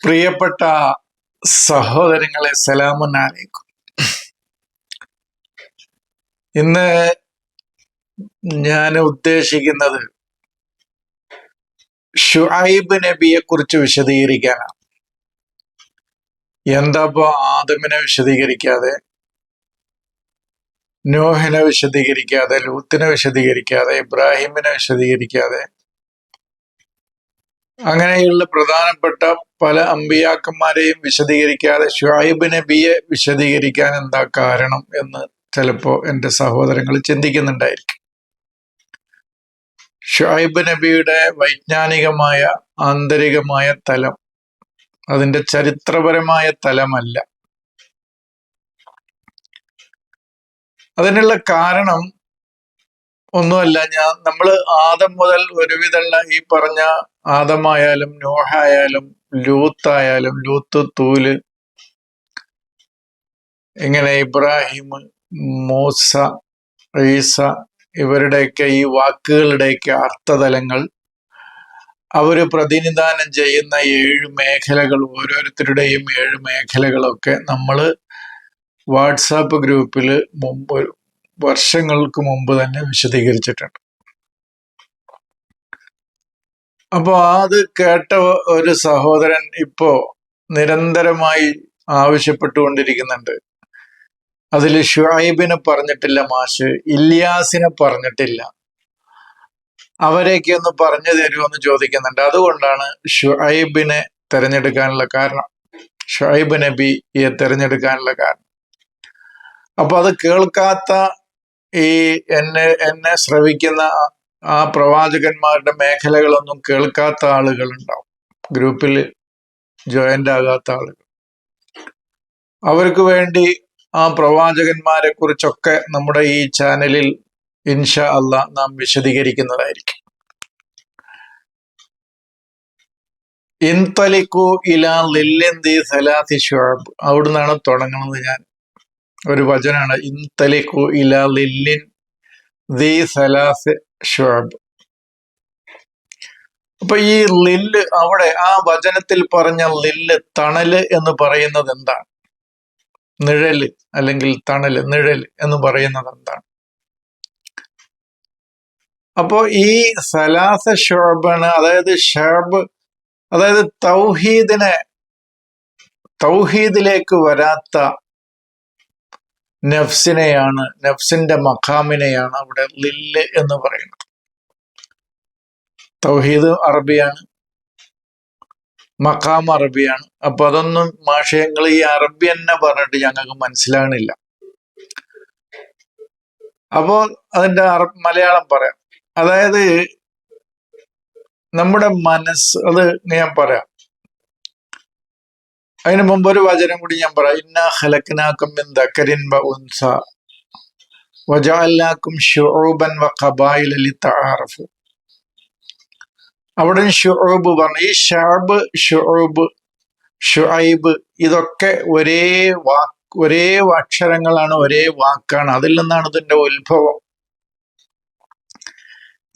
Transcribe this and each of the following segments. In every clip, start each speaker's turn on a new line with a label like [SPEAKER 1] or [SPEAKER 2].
[SPEAKER 1] പ്രിയപ്പെട്ട സഹോദരങ്ങളെ സലാമുനാലേക്കും ഇന്ന് ഞാൻ ഉദ്ദേശിക്കുന്നത് ഷുഐബ് നബിയെ കുറിച്ച് വിശദീകരിക്കാനാണ് എന്താപ്പോ ആദമിനെ വിശദീകരിക്കാതെ നോഹിനെ വിശദീകരിക്കാതെ ലൂത്തിനെ വിശദീകരിക്കാതെ ഇബ്രാഹിമിനെ വിശദീകരിക്കാതെ അങ്ങനെയുള്ള പ്രധാനപ്പെട്ട പല അമ്പിയാക്കന്മാരെയും വിശദീകരിക്കാതെ ഷുഹൈബ് നബിയെ വിശദീകരിക്കാൻ എന്താ കാരണം എന്ന് ചിലപ്പോ എന്റെ സഹോദരങ്ങൾ ചിന്തിക്കുന്നുണ്ടായിരിക്കും. ഷുഹൈബ് നബിയുടെ വൈജ്ഞാനികമായ ആന്തരികമായ തലം അതിന്റെ ചരിത്രപരമായ തലമല്ല. അതിനുള്ള കാരണം ഒന്നുമല്ല ഞാൻ നമ്മൾ ആദം മുതൽ ഒരുവിധമുള്ള ഈ പറഞ്ഞ ആദമായാലും നോഹായാലും ലൂത്തായാലും ലൂത്ത് തൂൽ ഇങ്ങനെ ഇബ്രാഹിം മൂസ ഈസ ഇവരുടെയൊക്കെ ഈ വാക്കുകളുടെയൊക്കെ അർത്ഥതലങ്ങൾ അവർ പ്രതിനിധാനം ചെയ്യുന്ന ഏഴ് മേഖലകൾ ഓരോരുത്തരുടെയും ഏഴ് മേഖലകളൊക്കെ നമ്മൾ വാട്സാപ്പ് ഗ്രൂപ്പിൽ മുമ്പ് വർഷങ്ങൾക്ക് മുമ്പ് തന്നെ വിശദീകരിച്ചിട്ടുണ്ട്. അപ്പോൾ അത് കേട്ട ഒരു സഹോദരൻ ഇപ്പോ നിരന്തരമായി ആവശ്യപ്പെട്ടുകൊണ്ടിരിക്കുന്നുണ്ട്. അതിൽ ഷുഹൈബിനെ പറഞ്ഞിട്ടില്ല മാഷ് ഇല്യാസിനെ പറഞ്ഞിട്ടില്ല. അവരെയൊക്കെ ഒന്ന് പറഞ്ഞു തരുമോ ചോദിക്കുന്നുണ്ട്. അതുകൊണ്ടാണ് ഷുഹൈബിനെ തിരഞ്ഞെടുക്കാനുള്ള കാരണം. ഷുഹൈബ് നബിയെ തിരഞ്ഞെടുക്കാനുള്ള കാരണം. അപ്പൊ അത് കേൾക്കാത്ത ഈ എന്നെ എന്നെ ശ്രവിക്കുന്ന ആ പ്രവാചകന്മാരുടെ മേഖലകളൊന്നും കേൾക്കാത്ത ആളുകൾ ഉണ്ടാവും ഗ്രൂപ്പിൽ ജോയിന്റ് ആകാത്ത ആളുകൾ. അവർക്ക് വേണ്ടി ആ പ്രവാചകന്മാരെ കുറിച്ചൊക്കെ നമ്മുടെ ഈ ചാനലിൽ ഇൻഷ അല്ല നാം വിശദീകരിക്കുന്നതായിരിക്കും. ഇൻതലിക്കു ഇലാ ലില്ലെന്തി സലാത്തി ഷുഅബ്. അവിടുന്നാണ് തുടങ്ങുന്നത് ഞാൻ. ഒരു വചനാണ്. ഇൻതലിക്കു ഇലാ ലില്ലിൻ ദി സലാസ് ഷുഅബ്. അപ്പൊ ഈ ലില്ല് അവിടെ ആ വചനത്തിൽ പറഞ്ഞ ലില്ല് തണൽ എന്ന് പറയുന്നത് എന്താണ്? നിഴൽ അല്ലെങ്കിൽ തണൽ നിഴൽ എന്ന് പറയുന്നത് എന്താണ്? അപ്പോ ഈ സലാസ ഷോബാണ് അതായത് ഷാബ് അതായത് തൗഹീദിനെ തൗഹീദിലേക്ക് വരാത്ത നഫ്സിനെയാണ് നഫ്സിന്റെ മഖാമിനെയാണ് അവിടെ ലില്ല് എന്ന് പറയുന്നത്. തൗഹീദ് അറബിയാണ് മഖാം അറബിയാണ്. അപ്പൊ അതൊന്നും മാഷയങ്ങൾ ഈ അറബി തന്നെ പറഞ്ഞിട്ട് ഞങ്ങൾക്ക് മനസ്സിലാകണില്ല. അപ്പോ അതിന്റെ മലയാളം പറയാം. അതായത് നമ്മുടെ മനസ്സ് അത് ഞാൻ പറയാം. അതിനു മുമ്പ് ഒരു വചനം കൂടി ഞാൻ പറയാം. ദക്കരിൻ അവിടെ പറഞ്ഞു ഈ ഷാബ് ഷുറൂബ് ഷുഐബ് ഇതൊക്കെ ഒരേ വാക്ക് ഒരേ അക്ഷരങ്ങളാണ് ഒരേ വാക്കാണ്. അതിൽ നിന്നാണ് ഇതിന്റെ ഉത്ഭവം.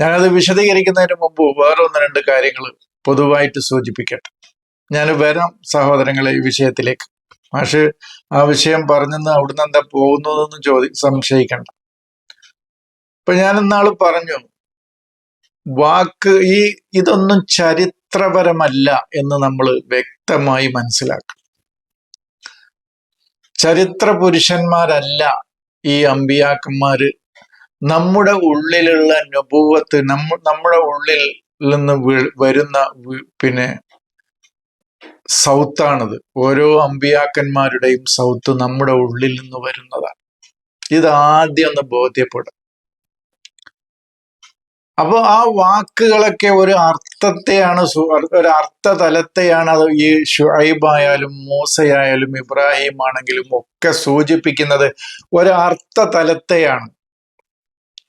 [SPEAKER 1] ഞാനത് വിശദീകരിക്കുന്നതിന് മുമ്പ് വേറെ ഒന്ന് രണ്ട് കാര്യങ്ങൾ പൊതുവായിട്ട് സൂചിപ്പിക്കട്ടെ. ഞാൻ വരാം സഹോദരങ്ങളെ ഈ വിഷയത്തിലേക്ക്. മാഷ് ആ വിഷയം പറഞ്ഞെന്ന് അവിടുന്ന് എന്താ പോകുന്നതെന്ന് ചോദി സംശയിക്കണ്ട. ഇപ്പൊ ഞാൻ ഇന്നാൾ പറഞ്ഞു വാക്ക് ഈ ഇതൊന്നും ചരിത്രപരമല്ല എന്ന് നമ്മൾ വ്യക്തമായി മനസ്സിലാക്കണം. ചരിത്ര പുരുഷന്മാരല്ല ഈ അമ്പിയാക്കന്മാര്. നമ്മുടെ ഉള്ളിലുള്ള അനുഭവത്ത് നമ്മ നമ്മുടെ ഉള്ളിൽ നിന്ന് വരുന്ന പിന്നെ സൗത്താണിത്. ഓരോ അമ്പിയാക്കന്മാരുടെയും സൗത്ത് നമ്മുടെ ഉള്ളിൽ നിന്ന് വരുന്നതാണ്. ഇത് ഒന്ന് ബോധ്യപ്പെടും. അപ്പോൾ ആ വാക്കുകളൊക്കെ ഒരു അർത്ഥത്തെയാണ് ഒരു അർത്ഥതലത്തെയാണ് അത് ഈ ഷുഹൈബായാലും മൂസയായാലും ഇബ്രാഹിം ആണെങ്കിലും ഒക്കെ സൂചിപ്പിക്കുന്നത് ഒരു അർത്ഥതലത്തെയാണ്.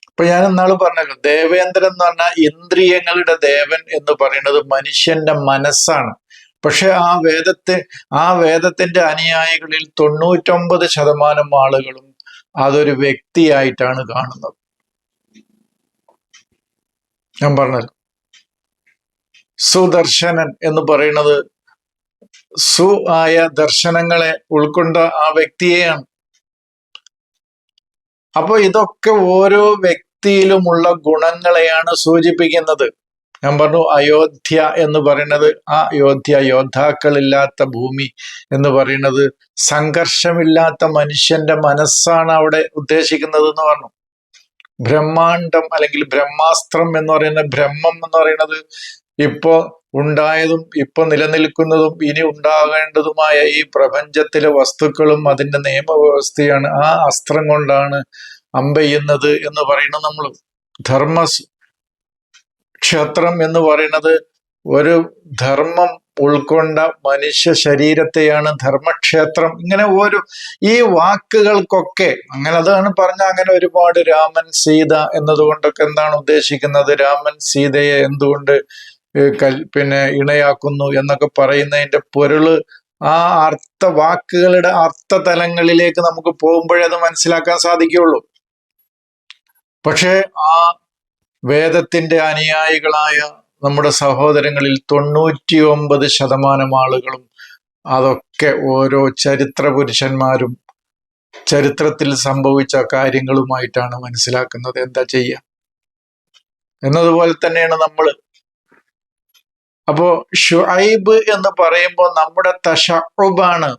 [SPEAKER 1] ഇപ്പൊ ഞാൻ ഇന്നാൾ പറഞ്ഞല്ലോ ദേവേന്ദ്രൻ എന്ന് പറഞ്ഞാൽ ഇന്ദ്രിയങ്ങളുടെ ദേവൻ എന്ന് പറയുന്നത് മനുഷ്യന്റെ മനസ്സാണ്. പക്ഷെ ആ വേദത്തെ ആ വേദത്തിന്റെ അനുയായികളിൽ തൊണ്ണൂറ്റൊമ്പത് ശതമാനം ആളുകളും അതൊരു വ്യക്തിയായിട്ടാണ് കാണുന്നത്. ഞാൻ പറഞ്ഞത് സുദർശനൻ എന്ന് പറയുന്നത് സു ആയ ദർശനങ്ങളെ ഉൾക്കൊണ്ട ആ വ്യക്തിയെയാണ്. അപ്പൊ ഇതൊക്കെ ഓരോ വ്യക്തിയിലുമുള്ള ഗുണങ്ങളെയാണ് സൂചിപ്പിക്കുന്നത്. ഞാൻ പറഞ്ഞു അയോധ്യ എന്ന് പറയുന്നത് ആ അയോധ്യ യോദ്ധാക്കളില്ലാത്ത ഭൂമി എന്ന് പറയുന്നത് സംഘർഷമില്ലാത്ത മനുഷ്യന്റെ മനസ്സാണ് അവിടെ ഉദ്ദേശിക്കുന്നത് എന്ന് പറഞ്ഞു. ബ്രഹ്മാണ്ടം അല്ലെങ്കിൽ ബ്രഹ്മാസ്ത്രം എന്ന് പറയുന്ന ബ്രഹ്മം എന്ന് പറയുന്നത് ഇപ്പോ ഉണ്ടായതും ഇപ്പൊ നിലനിൽക്കുന്നതും ഇനി ഉണ്ടാകേണ്ടതുമായ ഈ പ്രപഞ്ചത്തിലെ വസ്തുക്കളും അതിന്റെ നിയമവ്യവസ്ഥയാണ് ആ അസ്ത്രം കൊണ്ടാണ് അമ്പെയ്യുന്നത് എന്ന് പറയുന്നത് നമ്മൾ. ധർമ്മ ക്ഷേത്രം എന്ന് പറയുന്നത് ഒരു ധർമ്മം ഉൾക്കൊണ്ട മനുഷ്യ ശരീരത്തെയാണ് ധർമ്മക്ഷേത്രം. ഇങ്ങനെ ഒരു ഈ വാക്കുകൾക്കൊക്കെ അങ്ങനെ അതാണ് പറഞ്ഞ അങ്ങനെ ഒരുപാട് രാമൻ സീത എന്നതുകൊണ്ടൊക്കെ എന്താണ് ഉദ്ദേശിക്കുന്നത്? രാമൻ സീതയെ എന്തുകൊണ്ട് പിന്നെ ഇണയാക്കുന്നു എന്നൊക്കെ പറയുന്നതിന്റെ പൊരുൾ ആ അർത്ഥ വാക്കുകളുടെ അർത്ഥ തലങ്ങളിലേക്ക് നമുക്ക് പോകുമ്പോഴേ അത് മനസ്സിലാക്കാൻ സാധിക്കുള്ളൂ പക്ഷേ ആ വേദത്തിന്റെ അനുയായികളായ നമ്മുടെ സഹോദരങ്ങളിൽ തൊണ്ണൂറ്റി ഒമ്പത് ശതമാനം ആളുകളും അതൊക്കെ ഓരോ ചരിത്ര പുരുഷന്മാരും ചരിത്രത്തിൽ സംഭവിച്ച കാര്യങ്ങളുമായിട്ടാണ് മനസ്സിലാക്കുന്നത്. എന്താ ചെയ്യുക എന്നതുപോലെ തന്നെയാണ് നമ്മൾ അപ്പോ ഷുഐബ് എന്ന് പറയുമ്പോൾ നമ്മുടെ തഷുബാണ്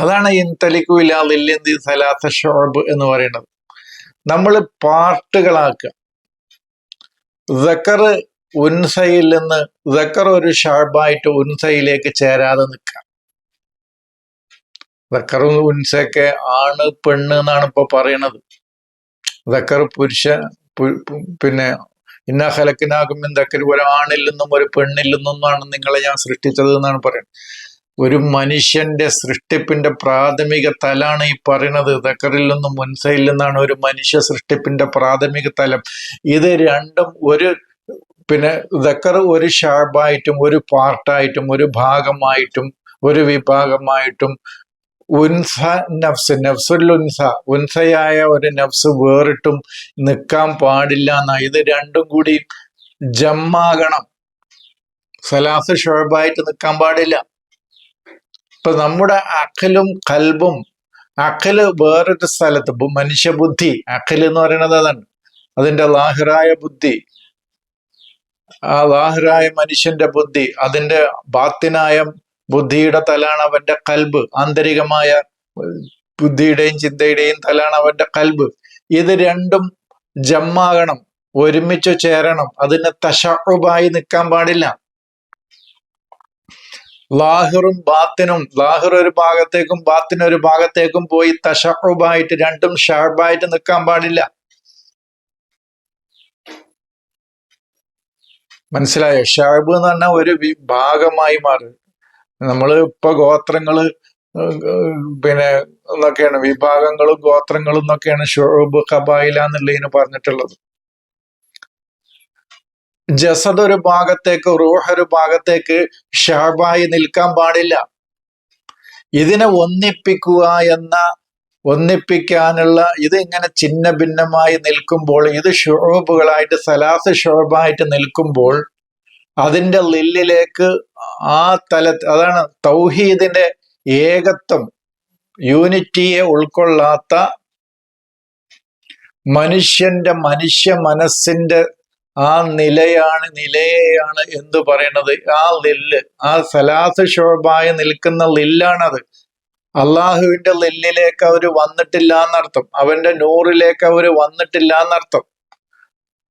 [SPEAKER 1] അതാണ് ഇൻതലിക്കുവില്ല ലില്ലിന്തി സലാത്ത ഷുഅബ് എന്ന് പറയുന്നത്. നമ്മൾ പാട്ടുകളാക്കുക. ദക്കർ ഉൻസയിൽ നിന്ന് ദക്കർ ഒരു ഷാബായിട്ട് ഉൻസയിലേക്ക് ചേരാതെ നിൽക്കുക. ദക്കർ ഉൻസയൊക്കെ ആണ് പെണ്ണ് എന്നാണ് ഇപ്പൊ പറയണത്. ദക്കർ പുരുഷ പിന്നെ ഇന്ന ഹലക്കിനാകും ദക്കർ ഒരു ആണിൽ നിന്നും ഒരു പെണ്ണിൽ നിന്നുമാണ് നിങ്ങളെ ഞാൻ സൃഷ്ടിച്ചത് എന്നാണ് പറയുന്നത്. ഒരു മനുഷ്യന്റെ സൃഷ്ടിപ്പിന്റെ പ്രാഥമിക തലാണ് ഈ പറയുന്നത്. ദക്കറിൽ നിന്നും മുൻസയിൽ നിന്നാണ് ഒരു മനുഷ്യ സൃഷ്ടിപ്പിന്റെ പ്രാഥമിക തലം. ഇത് രണ്ടും ഒരു പിന്നെ ദക്കർ ഒരു ഷാബായിട്ടും ഒരു പാർട്ടായിട്ടും ഒരു ഭാഗമായിട്ടും ഒരു വിഭാഗമായിട്ടും ഉൻസ നഫ്സ്. നഫ്സുൽ ഉൻസ ഉൻസയായ ഒരു നഫ്സ് വേറിട്ടും നിൽക്കാൻ പാടില്ല എന്നാ. ഇത് രണ്ടും കൂടി ജമ്മാകണം. സലാസ് ഷോബായിട്ട് നിൽക്കാൻ പാടില്ല. ഇപ്പൊ നമ്മുടെ അഖലും കൽബും അഖൽ വേറൊരു സ്ഥലത്ത് മനുഷ്യബുദ്ധി അഖൽ എന്ന് പറയുന്നത് അതാണ്. അതിന്റെ ലാഹിറായ ബുദ്ധി. ആ ലാഹിറായ മനുഷ്യന്റെ ബുദ്ധി അതിന്റെ ബാത്തിനായ ബുദ്ധിയുടെ തലാണ് അവന്റെ കൽബ് ആന്തരികമായ ബുദ്ധിയുടെയും ചിന്തയുടെയും തലാണ് അവന്റെ കൽബ്. ഇത് രണ്ടും ജമ്മാകണം ഒരുമിച്ച് ചേരണം അതിന് തഷുബായി നിൽക്കാൻ പാടില്ല. ലാഹിറും ബാത്തിനും ലാഹിർ ഒരു ഭാഗത്തേക്കും ബാത്തിൻ ഒരു ഭാഗത്തേക്കും പോയി തഷറുബായിട്ട് രണ്ടും ഷാബായിട്ട് നിൽക്കാൻ പാടില്ല. മനസ്സിലായോ? ഷാബ് എന്ന് പറഞ്ഞാൽ ഒരു ഭാഗമായി മാറി. നമ്മൾ ഇപ്പൊ ഗോത്രങ്ങൾ പിന്നെ എന്നൊക്കെയാണ് വിഭാഗങ്ങളും ഗോത്രങ്ങളും എന്നൊക്കെയാണ് ഷുഹബ് ഖബായില എന്നുള്ളതിന് പറഞ്ഞിട്ടുള്ളത്. ജസദ് ഒരു ഭാഗത്തേക്ക് റൂഹ് ഒരു ഭാഗത്തേക്ക് ഷാബായി നിൽക്കാൻ പാടില്ല. ഇതിനെ ഒന്നിപ്പിക്കുക എന്ന ഒന്നിപ്പിക്കാനുള്ള ഇത് ഇങ്ങനെ ചിന്ന ഭിന്നമായി നിൽക്കുമ്പോൾ ഇത് ഷോബുകളായിട്ട് സലാസ് ഷോബായിട്ട് നിൽക്കുമ്പോൾ അതിന്റെ ലില്ലിലേക്ക് ആ തല അതാണ് തൗഹീദിന്റെ ഏകത്വം. യൂണിറ്റിയെ ഉൾക്കൊള്ളാത്ത മനുഷ്യന്റെ മനുഷ്യ മനസ്സിന്റെ ആ നിലയാണ് നിലയെയാണ് എന്തു പറയണത്? ആ ലില്ല് ആ സലാസ് ഷോബായി നിൽക്കുന്ന ലില്ലാണത്. അള്ളാഹുവിന്റെ ലില്ലിലേക്ക് അവർ വന്നിട്ടില്ല എന്നർത്ഥം. അവന്റെ നൂറിലേക്ക് അവർ വന്നിട്ടില്ല എന്നർത്ഥം.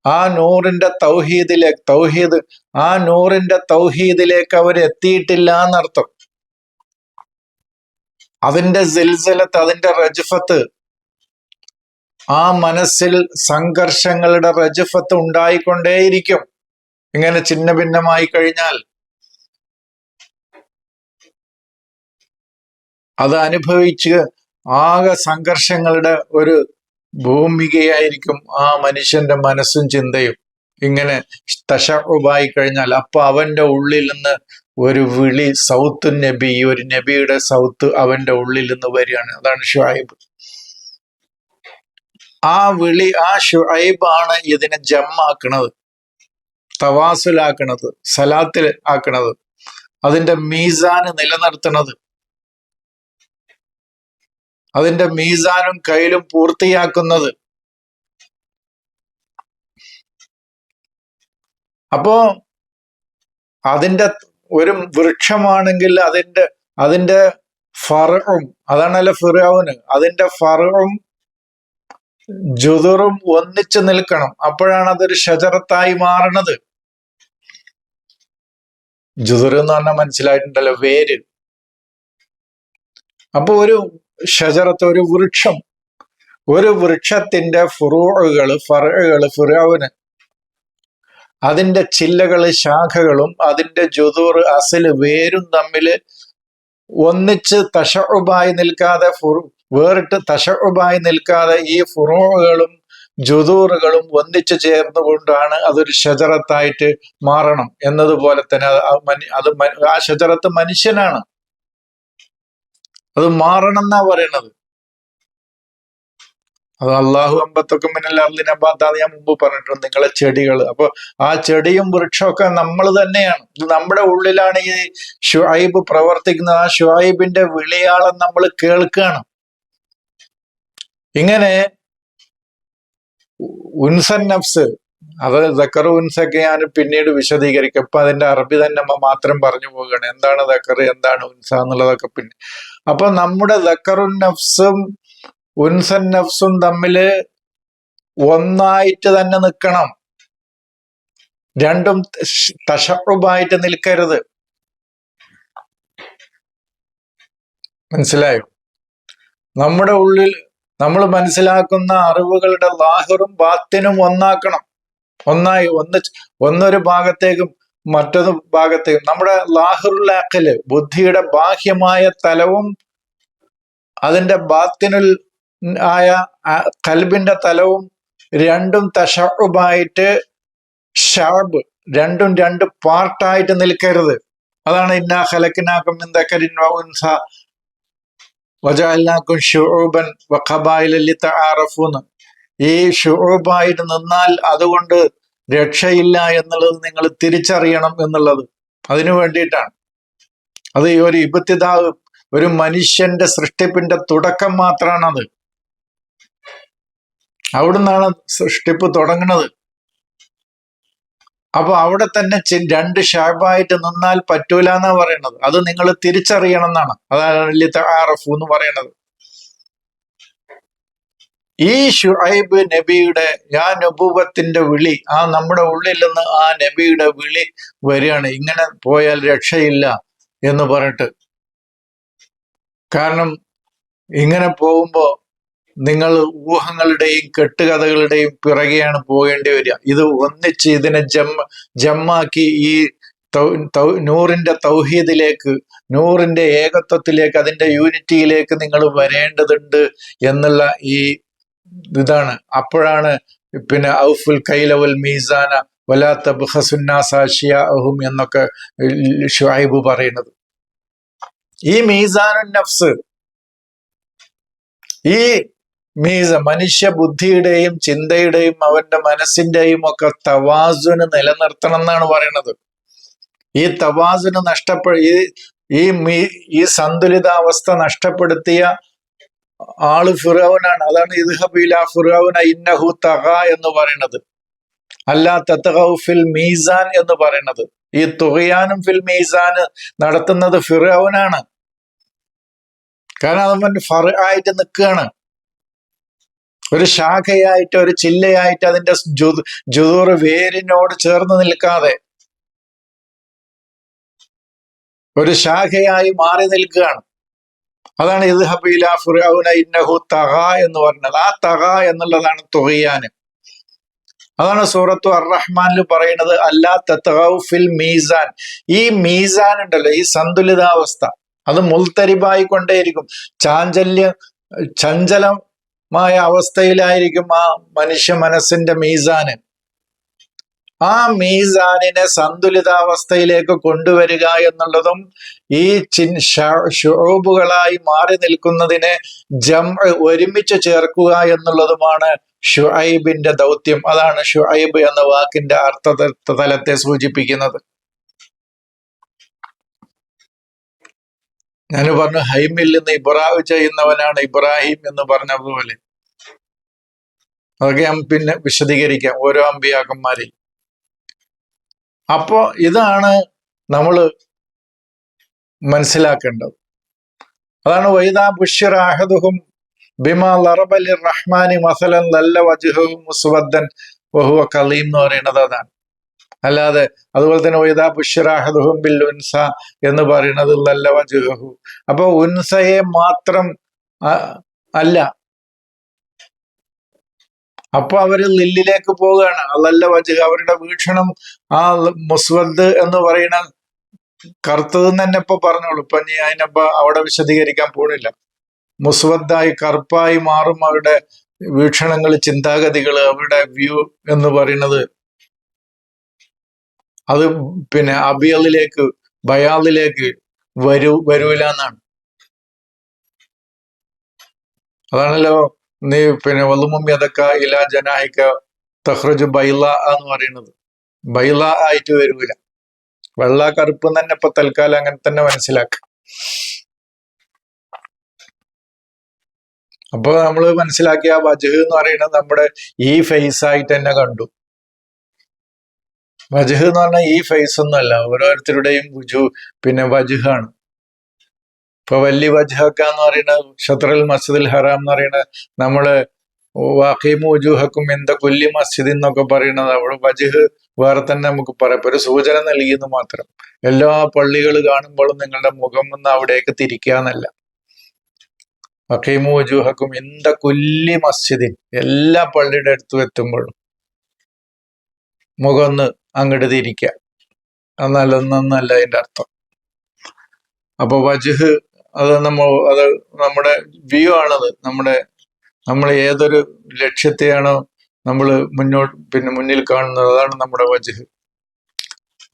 [SPEAKER 1] ആ നൂറിന്റെ തൗഹീദിലേക്ക് തൗഹീദ് ആ നൂറിന്റെ തൗഹീദിലേക്ക് അവർ എത്തിയിട്ടില്ല എന്നർത്ഥം. അതിന്റെ സിൽസിലത്ത് അതിന്റെ റജഫത്ത് ആ മനസ്സിൽ സംഘർഷങ്ങളുടെ റജഫത്ത് ഉണ്ടായിക്കൊണ്ടേയിരിക്കും. ഇങ്ങനെ ചിന്ന ഭിന്നമായി കഴിഞ്ഞാൽ അത് അനുഭവിച്ച് ആകെ സംഘർഷങ്ങളുടെ ഒരു ഭൂമികയായിരിക്കും ആ മനുഷ്യന്റെ മനസ്സും ചിന്തയും. ഇങ്ങനെ തഷറുബായി കഴിഞ്ഞാൽ അപ്പൊ അവന്റെ ഉള്ളിൽ നിന്ന് ഒരു വിളി സൗത്ത് നബി ഒരു നബിയുടെ സൗത്ത് അവന്റെ ഉള്ളിൽ നിന്ന് വരികയാണ്. അതാണ് ഷുഹൈബ്. ആ വിളി ആ ഷുഐബാണ് ഇതിനെ ജമ്മാക്കണത് തവാസുലാക്കണത് സലാത്തിൽ ആക്കണത് അതിന്റെ മീസാന് നിലനിർത്തണത്. അതിന്റെ മീസാനും കയ്യിലും പൂർത്തിയാക്കുന്നത്. അപ്പോ അതിന്റെ ഒരു വൃക്ഷമാണെങ്കിൽ അതിന്റെ അതിന്റെ ഫറും അതാണല്ലോ ഫിറാവുന് അതിന്റെ ഫറും ജുതുറും ഒന്നിച്ചു നിൽക്കണം. അപ്പോഴാണ് അതൊരു ഷജറത്തായി മാറണത്. ജുതുർ എന്ന് പറഞ്ഞാൽ മനസ്സിലായിട്ടുണ്ടല്ലോ വേര്. അപ്പൊ ഒരു ഷജറത്ത് ഒരു വൃക്ഷം ഒരു വൃക്ഷത്തിന്റെ ഫുറൂകൾ ഫറുകൾ ഫിറാവിന് അതിന്റെ ചില്ലകൾ ശാഖകളും അതിന്റെ ജുതൂർ അസൽ വേരും തമ്മിൽ ഒന്നിച്ച് തഷറുബായി നിൽക്കാതെ വേറിട്ട് തഷഉബായി നിൽക്കാതെ ഈ ഫുറോകളും ജുദൂറുകളും ഒന്നിച്ചു ചേർന്നുകൊണ്ടാണ് അതൊരു ഷജറത്തായിട്ട് മാറണം എന്നതുപോലെ തന്നെ അത് ആ ഷജറത്ത് മനുഷ്യനാണ്. അത് മാറണം എന്നാ പറയണത്. അത് അള്ളാഹു അമ്പത്തൊക്കെ മിന്നൽ അബ്ബാത്താന്ന് ഞാൻ മുമ്പ് പറഞ്ഞിട്ടുണ്ട് നിങ്ങളെ ചെടികൾ. അപ്പൊ ആ ചെടിയും വൃക്ഷമൊക്കെ നമ്മൾ തന്നെയാണ്. ഇത് നമ്മുടെ ഉള്ളിലാണ് ഈ ഷുഹൈബ് പ്രവർത്തിക്കുന്നത്. ആ ഷുഹൈബിന്റെ വിളിയാളം നമ്മൾ കേൾക്കുകയാണ് ഇങ്ങനെ ഉൻസൻ നഫ്സ് അത് ദക്കർ ഉൻസൊക്കെ ഞാൻ പിന്നീട് വിശദീകരിക്കും. ഇപ്പൊ അതിന്റെ അറബി തന്നെ മാത്രം പറഞ്ഞു പോവുകയാണ്. എന്താണ് ദക്കർ എന്താണ് ഉൻസ എന്നുള്ളതൊക്കെ പിന്നെ. അപ്പൊ നമ്മുടെ ദക്കറുൻ നഫ്സും ഉൻസൻ നഫ്സും തമ്മിൽ ഒന്നായിട്ട് തന്നെ നിൽക്കണം. രണ്ടും തഷറുബായിട്ട് നിൽക്കരുത്. മനസ്സിലായോ? നമ്മുടെ ഉള്ളിൽ നമ്മൾ മനസ്സിലാക്കുന്ന അറിവുകളുടെ ലാഹറും ബാത്തിനും ഒന്നാക്കണം. ഒന്നായി ഒന്ന് ഒന്നൊരു ഭാഗത്തേക്കും മറ്റൊരു ഭാഗത്തേക്കും. നമ്മുടെ ലാഹുറുലാക്കൽ ബുദ്ധിയുടെ ബാഹ്യമായ തലവും അതിന്റെ ബാത്തിനുൽ ആയ കൽബിന്റെ തലവും രണ്ടും തഷറുബായിട്ട് ഷാബ് രണ്ടും രണ്ട് പാർട്ടായിട്ട് നിൽക്കരുത്. അതാണ് ഇന്നാ ഹലക്കിനാക്കും ഇന്ദക്കരിൻ ഉൻസ തആറഫൂന്ന് ഈ ഷുഹൂബായിട്ട് നിന്നാൽ അതുകൊണ്ട് രക്ഷയില്ല എന്നുള്ളത് നിങ്ങൾ തിരിച്ചറിയണം എന്നുള്ളത്. അതിനു വേണ്ടിയിട്ടാണ്. അത് ഒരു ഇബത്തിതാവ് ഒരു മനുഷ്യന്റെ സൃഷ്ടിപ്പിന്റെ തുടക്കം മാത്രമാണത് അവിടുന്നാണ് സൃഷ്ടിപ്പ് തുടങ്ങുന്നത്. അപ്പൊ അവിടെ തന്നെ രണ്ട് ഷാബായിട്ട് നിന്നാൽ പറ്റൂല എന്നാ പറയണത് അത് നിങ്ങൾ തിരിച്ചറിയണം എന്നാണ് അതാണ് ആറഫു എന്ന് പറയുന്നത്. ഈ ഷുഹൈബ് നബിയുടെ ആ നബൂബത്തിന്റെ വിളി ആ നമ്മുടെ ഉള്ളിൽ നിന്ന് ആ നബിയുടെ വിളി വരികയാണ്. ഇങ്ങനെ പോയാൽ രക്ഷയില്ല എന്ന് പറഞ്ഞിട്ട്. കാരണം ഇങ്ങനെ പോകുമ്പോ നിങ്ങൾ ഊഹങ്ങളുടെയും കെട്ടുകഥകളുടെയും പിറകെയാണ് പോകേണ്ടി വരിക. ഇത് ഒന്നിച്ച് ഇതിനെ ജമ്മ ജമ്മാക്കി ഈ നൂറിന്റെ തൗഹീദിലേക്ക് നൂറിന്റെ ഏകത്വത്തിലേക്ക് അതിന്റെ യൂണിറ്റിയിലേക്ക് നിങ്ങൾ വരേണ്ടതുണ്ട് എന്നുള്ള ഈ ഇതാണ്. അപ്പോഴാണ് പിന്നെ ഔഫുൽ കൈലവൽ മീസാന വലാത്ത ബഹസുന്നാസാഷിയാഹും എന്നൊക്കെ ഷുഹൈബ് പറയുന്നത്. ഈ മീസാനു നഫ്സ് ഈ മീസ മനുഷ്യ ബുദ്ധിയുടെയും ചിന്തയുടെയും അവന്റെ മനസ്സിന്റെയും ഒക്കെ തവാസുന് നിലനിർത്തണം എന്നാണ് പറയുന്നത്. ഈ തവാസുന് നഷ്ടപ്പെ ഈ ഈ മീ ഈ സന്തുലിതാവസ്ഥ നഷ്ടപ്പെടുത്തിയ ആൾ ഫിറോവനാണ് അതാണ് ഇദ്ഹബില ഫിറോവന ഇന്നഹു തഹ എന്ന് പറയുന്നത്. അല്ല തത്തഹു ഫിൽ മീസാൻ എന്ന് പറയുന്നത്. ഈ തുകയാനും ഫിൽ മീസാൻ നടത്തുന്നത് ഫിറോവനാണ് കാരണം അവൻ ഫർ ആയിട്ട് നിൽക്കുകയാണ്. ഒരു ശാഖയായിട്ട് ഒരു ചില്ലയായിട്ട് അതിന്റെ ജുതൂർ വേരിനോട് ചേർന്ന് നിൽക്കാതെ ഒരു ശാഖയായി മാറി നിൽക്കുകയാണ്. അതാണ് ഇദ്ഹബില ഫുറൗന ഇന്നഹു തഹ എന്ന് പറഞ്ഞത്. ആ തഹ എന്നുള്ളതാണ് തുകയാന് അതാണ് സൂറത്തു അറഹ്മാനിൽ റഹ്മാനിൽ പറയുന്നത് അല്ലാ ഫിൽ മീസാൻ. ഈ മീസാൻ ഉണ്ടല്ലോ ഈ സന്തുലിതാവസ്ഥ. അത് മുൾത്തരിബായി കൊണ്ടേയിരിക്കും ചാഞ്ചല്യം ചഞ്ചലമായ അവസ്ഥയിലായിരിക്കും ആ മനുഷ്യ മനസ്സിന്റെ മീസാന്. ആ മീസാനിനെ സന്തുലിതാവസ്ഥയിലേക്ക് കൊണ്ടുവരിക എന്നുള്ളതും ഈ ചിൻ ഷോബുകളായി മാറി നിൽക്കുന്നതിനെ ജം ഒരുമിച്ച് ചേർക്കുക എന്നുള്ളതുമാണ് ഷുഐബിന്റെ ദൗത്യം. അതാണ് ഷുഐബ് എന്ന വാക്കിന്റെ അർത്ഥ തലത്തെ സൂചിപ്പിക്കുന്നത്. ഞാൻ പറഞ്ഞു ഹൈമിൽ നിന്ന് ഇബ്രാഹ് ചെയ്യുന്നവനാണ് ഇബ്രാഹിം എന്ന് പറഞ്ഞതുപോലെ. അതൊക്കെ ഞാൻ പിന്നെ വിശദീകരിക്കാം ഓരോ അമ്പിയാക്കന്മാരെ അപ്പോ ഇതാണ് നമ്മൾ മനസ്സിലാക്കേണ്ടത്. അതാണ് വൈദാ ബുഷിർ ബിമാ ലറബലി റഹ്മാനി മസലൻ നല്ല വജുഹും മുസ്വദ്ദൻ വഹുവ കലീം എന്ന് പറയുന്നത് അതാണ്. അല്ലാതെ അതുപോലെ തന്നെ വൈദാ ബുഷിർ അഹദുഹും ബിൽ ഉൻസ എന്ന് പറയുന്നത് നല്ല വജുഹു. അപ്പൊ ഉൻസയെ മാത്രം അല്ല. അപ്പൊ അവർ ലില്ലിലേക്ക് പോവുകയാണ്. അതല്ല വജുഹ് അവരുടെ വീക്ഷണം ആ മുസ്വദ് എന്ന് പറയുന്ന കറുത്തതെന്ന് തന്നെ ഇപ്പൊ പറഞ്ഞോളൂ. ഇപ്പൊ നീ അതിനപ്പോ അവിടെ വിശദീകരിക്കാൻ പോണില്ല. മുസ്വദ്ദായി കറുപ്പായി മാറും അവരുടെ വീക്ഷണങ്ങൾ ചിന്താഗതികൾ അവരുടെ വ്യൂ എന്ന് പറയുന്നത് അത് പിന്നെ അബിയലിലേക്ക് ബയാലിലേക്ക് വരൂ വരൂല എന്നാണ്. അതാണല്ലോ നീ പിന്നെ വലുമും അതൊക്കെ ഇല ജനാഹിക്ക തഹ്റജ് ബൈല എന്ന് പറയുന്നത്. ബൈല ആയിട്ട് വരൂല. വെള്ള കറുപ്പ് തന്നെ ഇപ്പൊ തൽക്കാലം അങ്ങനെ തന്നെ മനസ്സിലാക്കാം. അപ്പൊ നമ്മൾ മനസ്സിലാക്കിയ വജഹ് എന്ന് പറയുന്നത് നമ്മുടെ ഈ ഫേസ് ആയിട്ട് തന്നെ കണ്ടു. വജഹ് എന്ന് പറഞ്ഞാൽ ഈ ഫേസ് ഒന്നുമല്ല ഓരോരുത്തരുടെയും ഗുജു പിന്നെ വജുഹാണ് ഇപ്പൊ വല്യ വജഹക്ക എന്ന് പറയുന്ന ഷത്രൽ മസ്ജിദുൽ ഹറാം എന്ന് പറയുന്ന നമ്മൾ വാഖീമു വജൂഹക്കും എന്ത കൊല്ലി മസ്ജിദ് എന്നൊക്കെ പറയുന്നത് അവിടെ വജഹ് വേറെ തന്നെ നമുക്ക് പറയാം. ഒരു സൂചന നൽകിയെന്ന് മാത്രം. എല്ലാ പള്ളികൾ കാണുമ്പോഴും നിങ്ങളുടെ മുഖം ഒന്ന് അവിടേക്ക് തിരിക്കാന്നല്ല വഖീമു വജൂഹക്കും എന്ത കൊല്ലി മസ്ജിദിൻ എല്ലാ പള്ളിയുടെ അടുത്തും എത്തുമ്പോഴും മുഖം ഒന്ന് അങ്ങോട്ട് തിരിക്കുക നല്ലതെന്നല്ല അതിന്റെ അർത്ഥം. അപ്പൊ വജുഹ് അത് നമ്മൾ അത് നമ്മുടെ വ്യൂ ആണത്. നമ്മുടെ നമ്മൾ ഏതൊരു ലക്ഷ്യത്തെയാണോ നമ്മൾ മുന്നോട്ട് പിന്നെ മുന്നിൽ കാണുന്നത് അതാണ് നമ്മുടെ വജുഹ്.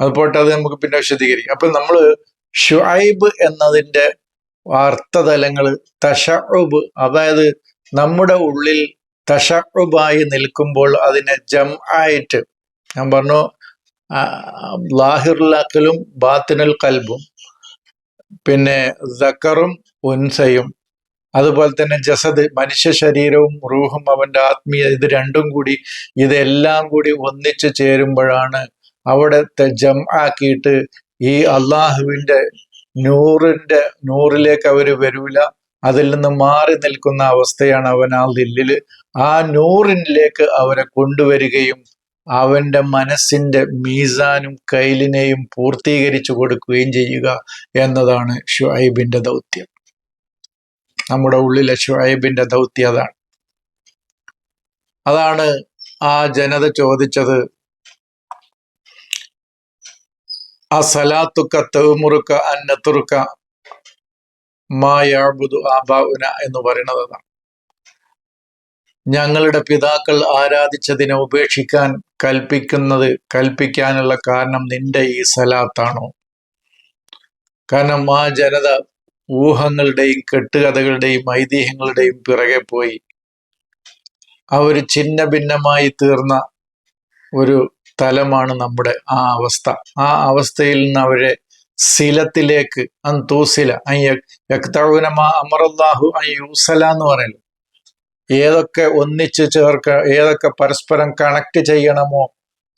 [SPEAKER 1] അത് പോട്ടെ അത് നമുക്ക് പിന്നെ വിശദീകരിക്കാം. അപ്പൊ നമ്മൾ ഷുഐബ് എന്നതിന്റെ അർത്ഥതലങ്ങൾ തഷഉബ് അതായത് നമ്മുടെ ഉള്ളിൽ തഷഉബായി നിൽക്കുമ്പോൾ അതിനെ ജം ആയിട്ട് ഞാൻ പറഞ്ഞു ലാഹിറുലക്കലും ബാത്തിനുൽ കൽബും പിന്നെ സക്കറും ഉൻസയും അതുപോലെ തന്നെ ജസദ് മനുഷ്യ ശരീരവും റൂഹും അവന്റെ ആത്മീയ ഇത് രണ്ടും കൂടി ഇതെല്ലാം കൂടി ഒന്നിച്ചു ചേരുമ്പോഴാണ് അവിടെ ജം ആക്കിയിട്ട് ഈ അള്ളാഹുവിന്റെ നൂറിന്റെ നൂറിലേക്ക് അവർ വരൂല. അതിൽ നിന്ന് മാറി നിൽക്കുന്ന അവസ്ഥയാണ് അവൻ ആ ദില്ലിൽ ആ നൂറിനിലേക്ക് അവരെ കൊണ്ടുവരികയും അവന്റെ മനസ്സിന്റെ മീസാനും കൈലിനെയും പൂർത്തീകരിച്ചു കൊടുക്കുകയും ചെയ്യുക എന്നതാണ് ഷുഹൈബിന്റെ ദൗത്യം. നമ്മുടെ ഉള്ളിലെ ഷുഹൈബിന്റെ ദൗത്യം അതാണ്. അതാണ് ആ ജനത ചോദിച്ചത് ആ സലാത്തുക്ക തെമുറുക്ക അന്നത്തുറുക്ക മായാബുദു ആബാഉന എന്ന് പറയുന്നത് ഞങ്ങളുടെ പിതാക്കൾ ആരാധിച്ചതിനെ ഉപേക്ഷിക്കാൻ കൽപ്പിക്കുന്നത് കൽപ്പിക്കാനുള്ള കാരണം നിന്റെ ഈ സലാത്താണോ? കാരണം ആ ജനത ഊഹങ്ങളുടെയും കെട്ടുകഥകളുടെയും ഐതിഹ്യങ്ങളുടെയും പിറകെ പോയി. അവർ ഛിന്ന ഭിന്നമായി തീർന്ന ഒരു തലമാണ് നമ്മുടെ ആ അവസ്ഥ. ആ അവസ്ഥയിൽ നിന്ന് അവരെ സിലത്തിലേക്ക് അന്തൂസില അയ്യക്തൗനമാ അമറല്ലാഹു അൻ യൂസല എന്ന് പറയുന്നു ഏതൊക്കെ ഒന്നിച്ചു ചേർക്ക ഏതൊക്കെ പരസ്പരം കണക്ട് ചെയ്യണമോ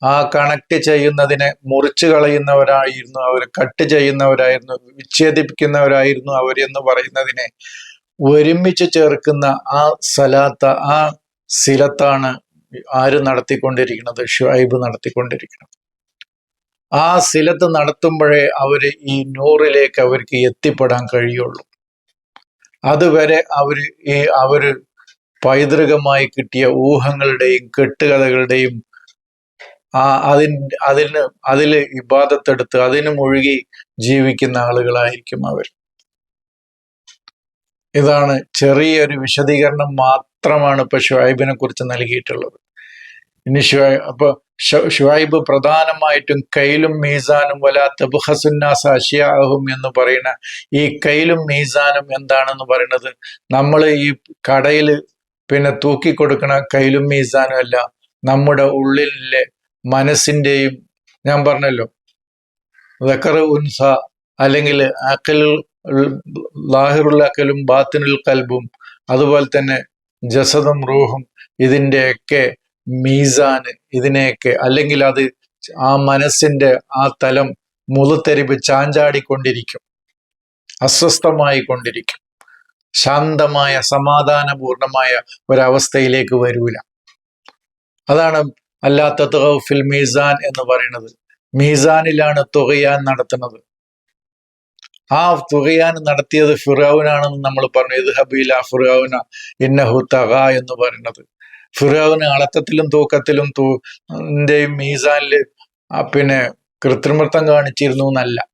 [SPEAKER 1] ആ കണക്ട് ചെയ്യുന്നതിനെ മുറിച്ചു കളയുന്നവരായിരുന്നു അവർ കട്ട് ചെയ്യുന്നവരായിരുന്നു വിച്ഛേദിപ്പിക്കുന്നവരായിരുന്നു അവരെന്ന് പറയുന്നതിനെ ഒരുമിച്ച് ചേർക്കുന്ന ആ സലാത്ത ആ സിലത്താണ് ആര് നടത്തിക്കൊണ്ടിരിക്കുന്നത് ഷുഐബ് നടത്തിക്കൊണ്ടിരിക്കുന്നത്. ആ സിലത്ത് നടത്തുമ്പോഴേ അവർ ഈ നൂറിലേക്ക് അവർക്ക് എത്തിപ്പെടാൻ കഴിയുള്ളൂ. അതുവരെ അവർ ഈ അവർ പൈതൃകമായി കിട്ടിയ ഊഹങ്ങളുടെയും കെട്ടുകഥകളുടെയും ആ അതിൻ അതിന് അതിൽ ഇബാദത്തെടുത്ത് അതിന് മുഴുകി ജീവിക്കുന്ന ആളുകളായിരിക്കും അവർ. ഇതാണ് ചെറിയൊരു വിശദീകരണം മാത്രമാണ് ഇപ്പൊ ഷുഹൈബിനെ കുറിച്ച് നൽകിയിട്ടുള്ളത്. ഇനി ഷുഹൈ അപ്പൊ ഷുഹൈബ് പ്രധാനമായിട്ടും കൈലും മീസാനും വല തബുഹസുന്നാസ് അഷിയാഹും എന്ന് പറയുന്ന ഈ കൈലും മീസാനും എന്താണെന്ന് പറയുന്നത് നമ്മൾ ഈ കടയിൽ പിന്നെ തൂക്കി കൊടുക്കണ കയ്യിലും മീസാനും അല്ല നമ്മുടെ ഉള്ളിലെ മനസ്സിന്റെയും ഞാൻ പറഞ്ഞല്ലോ വെക്കർ ഉൻസ അല്ലെങ്കിൽ അക്കലിൽ ലാഹിറുൽ അക്കലും ബാത്തിനുൽ കൽബും അതുപോലെ തന്നെ ജസദും റൂഹും ഇതിന്റെയൊക്കെ മീസാന് ഇതിനെയൊക്കെ അല്ലെങ്കിൽ അത് ആ മനസ്സിന്റെ ആ തലം മുതുത്തെരിപ്പ് ചാഞ്ചാടിക്കൊണ്ടിരിക്കും അസ്വസ്ഥമായി കൊണ്ടിരിക്കും ശാന്തമായ സമാധാനപൂർണമായ ഒരവസ്ഥയിലേക്ക് വരൂല. അതാണ് അല്ലാത്ത ഫിൽ മീസാൻ എന്ന് പറയുന്നത്. മീസാനിലാണ് തുകയാൻ നടത്തുന്നത്. ആ തുകയാൻ നടത്തിയത് ഫിറാവുനാണെന്ന് നമ്മൾ പറഞ്ഞു. ഇത് ഹബീല ഫിറാവുന ഇന്നഹു തക എന്ന് പറയുന്നത്. ഫിറൌന് അളത്തത്തിലും തൂക്കത്തിലും തൂന്റെയും മീസാനിൽ പിന്നെ കൃത്രിമത്വം കാണിച്ചിരുന്നു എന്നല്ല.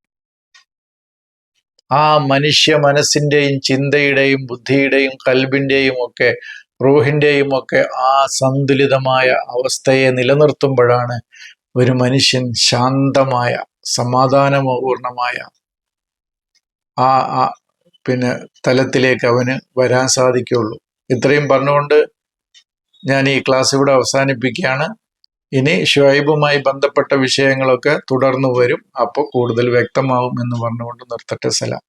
[SPEAKER 1] ആ മനുഷ്യ മനസ്സിന്റെയും ചിന്തയുടെയും ബുദ്ധിയുടെയും കൽബിന്റെയും ഒക്കെ റൂഹിന്റെയും ഒക്കെ ആ സന്തുലിതമായ അവസ്ഥയെ നിലനിർത്തുമ്പോഴാണ് ഒരു മനുഷ്യൻ ശാന്തമായ സമാധാനപൂർണമായ ആ ആ പിന്നെ തലത്തിലേക്ക് അവന് വരാൻ സാധിക്കുള്ളൂ ഇത്രയും പറഞ്ഞുകൊണ്ട് ഞാൻ ഈ ക്ലാസ് ഇവിടെ അവസാനിപ്പിക്കുകയാണ്. ഇനി ഷുഹൈബുമായി ബന്ധപ്പെട്ട വിഷയങ്ങളൊക്കെ തുടർന്നു വരും. അപ്പോൾ കൂടുതൽ വ്യക്തമാവും എന്ന് പറഞ്ഞുകൊണ്ട് നിർത്തട്ടെ. സലാം.